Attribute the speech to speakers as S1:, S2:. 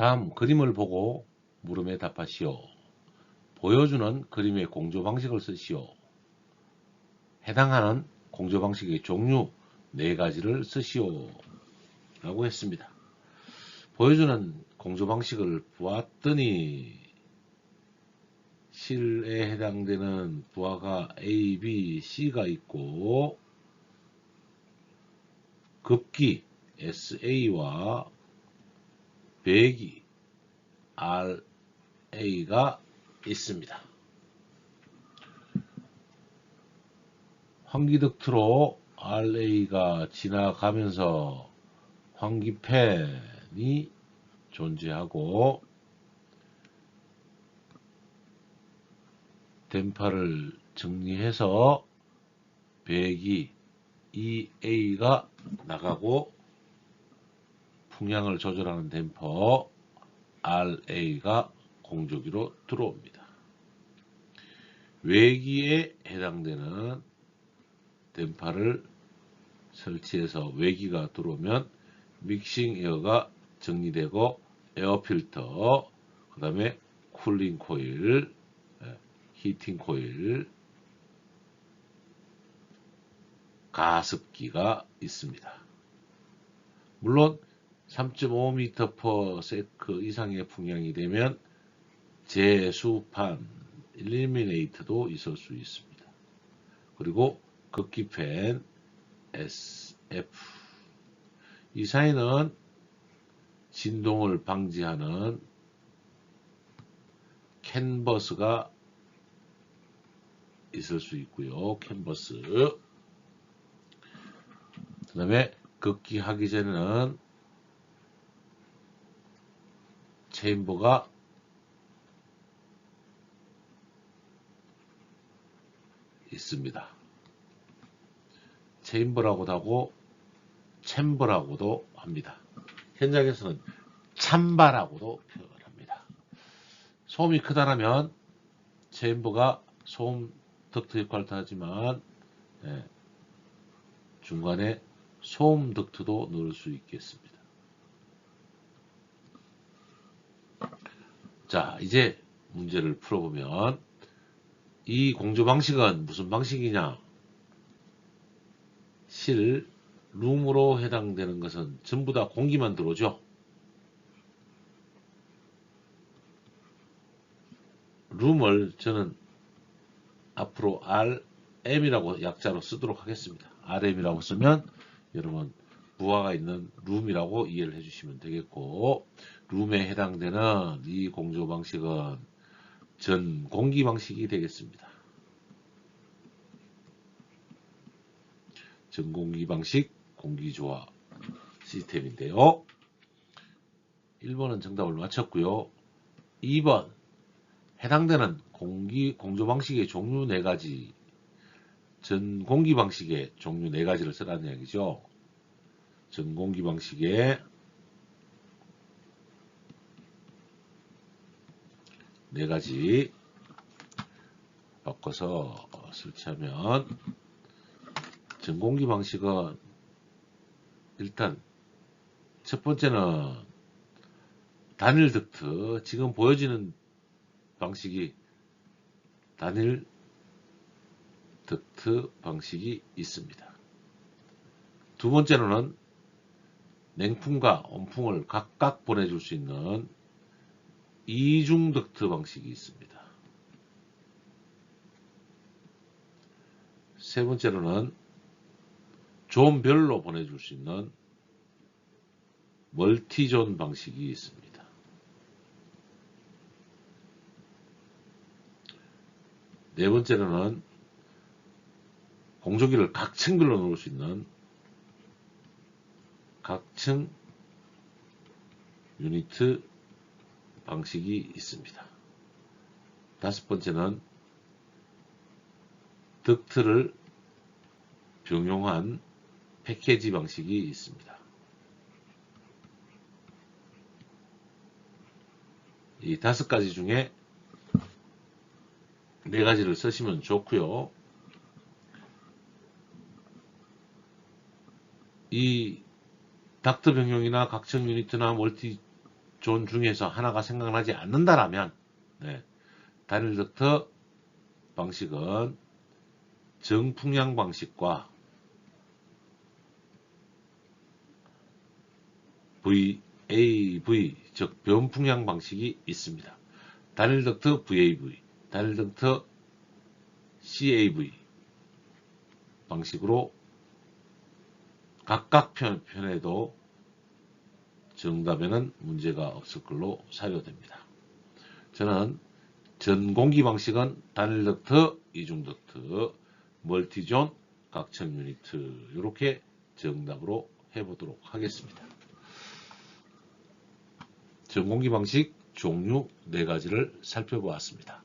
S1: 다음 그림을 보고 물음에 답하시오. 보여주는 그림의 공조 방식을 쓰시오. 해당하는 공조 방식의 종류 네 가지를 쓰시오. 라고 했습니다. 보여주는 공조 방식을 보았더니 실에 해당되는 부하가 A, B, C가 있고 급기 SA와 배기 RA가 있습니다. 환기덕트로 RA가 지나가면서 환기팬이 존재하고 댐퍼를 정리해서 배기 EA가 나가고 풍향을 조절하는 댐퍼 RA가 공조기로 들어옵니다. 외기에 해당되는 댐퍼를 설치해서 외기가 들어오면 믹싱 에어가 정리되고 에어 필터 그 다음에 쿨링 코일 예, 히팅 코일 가습기가 있습니다. 물론 3.5m/s 이상의 풍량이 되면 재수판 일리미네이트도 있을 수 있습니다. 그리고 극기팬 SF 이 사이는 진동을 방지하는 캔버스가 있을 수 있고요. 캔버스 그 다음에 극기하기 전에는 체인버가 있습니다. 체인버라고도 하고 챔버라고도 합니다. 현장에서는 참바라고도 표현을 합니다. 소음이 크다라면 체인버가 소음 덕트 역할을 하지만 예, 중간에 소음 덕트도 넣을 수 있겠습니다. 자, 이제 문제를 풀어보면 이 공조 방식은 무슨 방식이냐? 실, 룸으로 해당되는 것은 전부 다 공기만 들어오죠. 룸을 저는 앞으로 RM이라고 약자로 쓰도록 하겠습니다. RM이라고 쓰면 여러분 부하가 있는 룸이라고 이해를 해주시면 되겠고 룸에 해당되는 이 공조 방식은 전 공기 방식이 되겠습니다. 전공기 방식 공기조화 시스템인데요. 1번은 정답을 맞췄고요. 2번 해당되는 공기 공조 방식의 종류 4가지 전 공기 방식의 종류 4가지를 쓰라는 이야기죠. 전공기 방식의 네 가지 바꿔서 설치하면 전공기 방식은 일단 첫 번째는 단일 덕트 지금 보여지는 방식이 단일 덕트 방식이 있습니다. 두 번째로는 냉풍과 온풍을 각각 보내줄 수 있는 이중 덕트 방식이 있습니다. 세 번째로는 존별로 보내줄 수 있는 멀티존 방식이 있습니다. 네 번째로는 공조기를 각 층별로 놓을 수 있는 각층 유니트 방식이 있습니다. 다섯 번째는 덕트를 병용한 패키지 방식이 있습니다. 이 다섯 가지 중에 네 가지를 쓰시면 좋고요. 이 닥터 병용이나 각층 유니트나 멀티 존 중에서 하나가 생각나지 않는다라면 네, 단일 덕터 방식은 정풍량 방식과 VAV 즉 변풍량 방식이 있습니다. 단일 덕터 VAV, 단일 덕터 CAV 방식으로 각각 편, 편에도 정답에는 문제가 없을 걸로 사료됩니다. 저는 전공기 방식은 단일 덕터, 이중 덕터, 멀티존, 각청 유니트 이렇게 정답으로 해보도록 하겠습니다. 전공기 방식 종류 4가지를 살펴보았습니다.